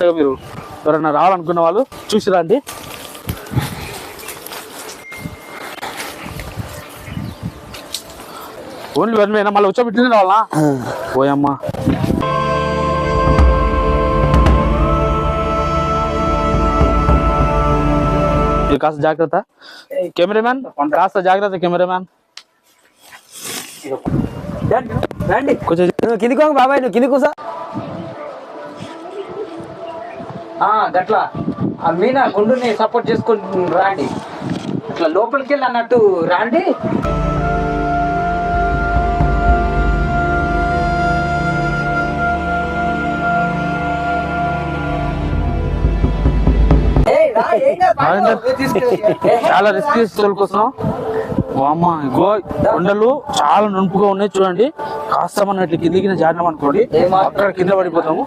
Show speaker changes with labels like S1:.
S1: మీరు ఎవరైనా రావాలనుకున్న వాళ్ళు చూసి రండి. ఓన్లీ వన్ మీద మళ్ళీ వచ్చి రావాలా పోయమ్మా మీరు కాస్త జాగ్రత్త. కెమెరామ్యాన్ కాస్త జాగ్రత్త కెమెరామ్యాన్. కొంచెం
S2: కిందికి బాబాయ్ నువ్వు కిందికి కూసా గట్లా. ఆ మీనా గుండుని సపోర్ట్ చేసుకుని రాండి. అట్లా లోపలికి వెళ్ళి అన్నట్టు రాండి.
S1: చాలా రిస్క్ కోసం. ఇగో కొండలు చాలా నునుపుగా ఉన్నాయి చూడండి. కాస్త మనం ఇట్లా కిందికి జారినాం అనుకోండి అక్కడ కింద పడిపోతాము.